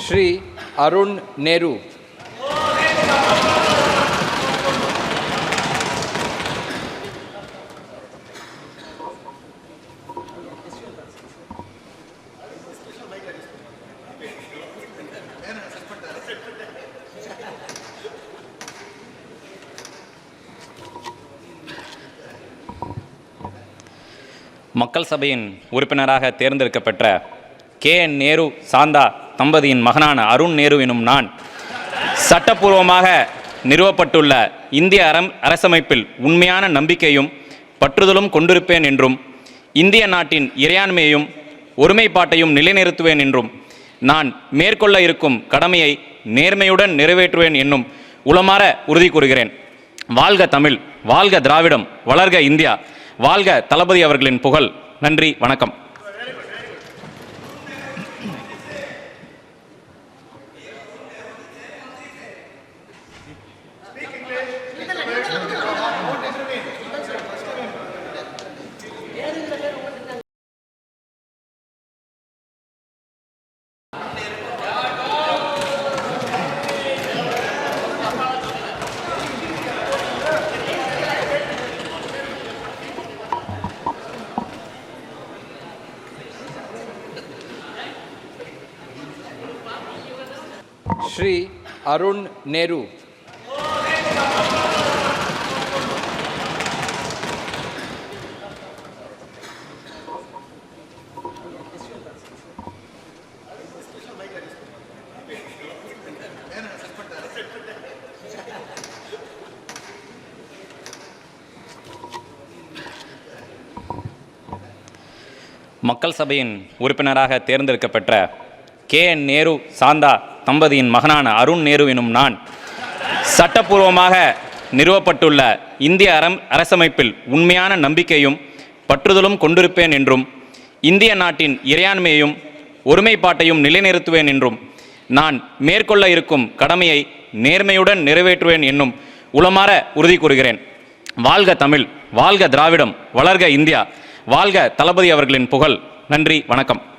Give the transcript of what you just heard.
ஸ்ரீ அருண் நேரு. மக்கள் சபையின் உறுப்பினராக தேர்ந்தெடுக்கப்பெற்ற கே என் நேரு சாந்தா தம்பதியின் மகனான அருண் நேரு எனும் நான் சட்டப்பூர்வமாக நிறுவப்பட்டுள்ள இந்திய அரம் அரசமைப்பில் உண்மையான நம்பிக்கையும் பற்றுதலும் கொண்டிருப்பேன் என்றும் இந்திய நாட்டின் இறையாண்மையையும் ஒருமைப்பாட்டையும் நிலைநிறுத்துவேன் என்றும் நான் மேற்கொள்ள இருக்கும் கடமையை நேர்மையுடன் நிறைவேற்றுவேன் என்னும் உளமாற உறுதி கூறுகிறேன். வாழ்க தமிழ் வாழ்க திராவிடம் வளர்க இந்தியா வாழ்க தளபதி அவர்களின் புகழ். நன்றி வணக்கம். ஸ்ரீ அருண் நேரு. மக்கள் சபையின் உறுப்பினராக தேர்ந்தெடுக்கப்பெற்ற கே என் நேரு சாந்தா தம்பதியின் மகனான அருண் நேரு எனும் நான் சட்டப்பூர்வமாக நிறுவப்பட்டுள்ள இந்திய அரம் அரசமைப்பில் உண்மையான நம்பிக்கையும் பற்றுதலும் கொண்டிருப்பேன் என்றும் இந்திய நாட்டின் இறையாண்மையையும் ஒருமைப்பாட்டையும் நிலைநிறுத்துவேன் என்றும் நான் மேற்கொள்ள இருக்கும் கடமையை நேர்மையுடன் நிறைவேற்றுவேன் என்னும் உளமாற உறுதி கூறுகிறேன். வாழ்க தமிழ் வாழ்க திராவிடம் வளர்க இந்தியா வாழ்க தளபதி அவர்களின் புகழ். நன்றி வணக்கம்.